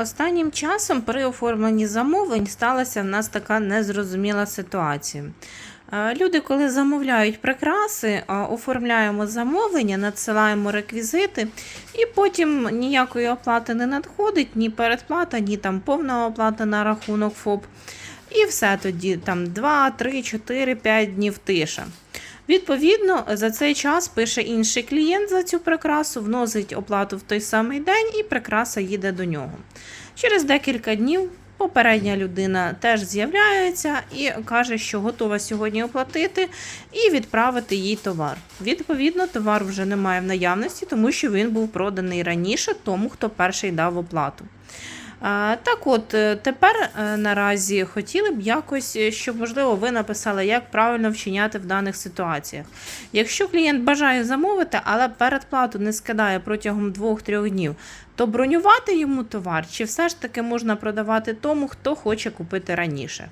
Останнім часом при оформленні замовлень сталася в нас така незрозуміла ситуація. Е, Люди, коли замовляють прикраси, оформляємо замовлення, надсилаємо реквізити, і потім ніякої оплати не надходить, ні передплата, ні там повна оплата на рахунок ФОП. І все тоді там 2, 3, 4, 5 днів тиша. Відповідно, за цей час пише інший клієнт за цю прикрасу, вносить оплату в той самий день, і прикраса їде до нього. Через декілька днів попередня людина теж з'являється і каже, що готова сьогодні оплатити і відправити їй товар. Відповідно, товар вже немає в наявності, тому що він був проданий раніше тому, хто перший дав оплату. Так от, е, тепер е, наразі хотіли б якось, е, щоб, можливо, ви написали, як правильно вчиняти в даних ситуаціях. Якщо клієнт бажає замовити, але передплату не скидає протягом 2-3 днів, то бронювати йому товар, чи все ж таки можна продавати тому, хто хоче купити раніше?